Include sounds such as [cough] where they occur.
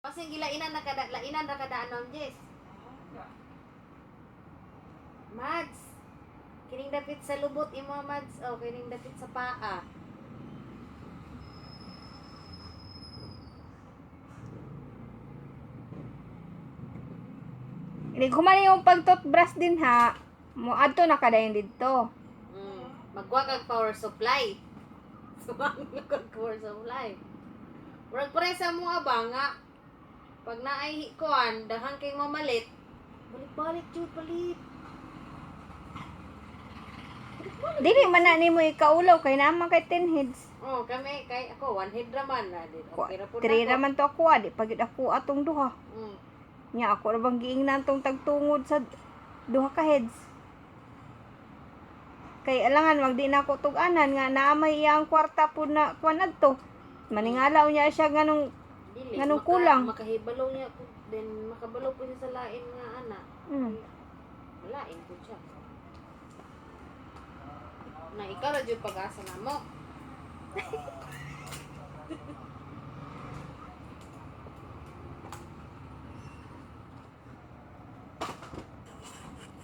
Kasi gilainan na kada lainan ra kada ano Jess. Mads. Kining dapit sa lubot imo Mads. Oh, kining dapit sa paa. Hindi ko man yung pag-toothbrush din ha. Mo adto na kada yung dito. Mm. Magwa kag power supply. [laughs] Sumanglo kag power supply. Murag pare sa mo ba nga pag naay kuan dahang kay mamalit balik-balik jud palit. Dili man na nimo ikaulaw kay naman kay 10 heads. Oh, kami kay ako one head raman na din. Okay ra Tiri na raman to ako. Di pagid ako atong duha. Mm. Nya ako ra bang giingnan tong tagtungod sa duha ka heads. Kay alangan wag di na ako tug-anan nga naamay iyang kwarta po na kuan adto. Maningalaw niya siya ganong Dili, Nganong maka- kulang? Makahibalaw niya po. Then, makabalaw po siya sa lain nga anak. mm, Lain po siya. Na ikaw na dyan pag-asa na mo. [laughs]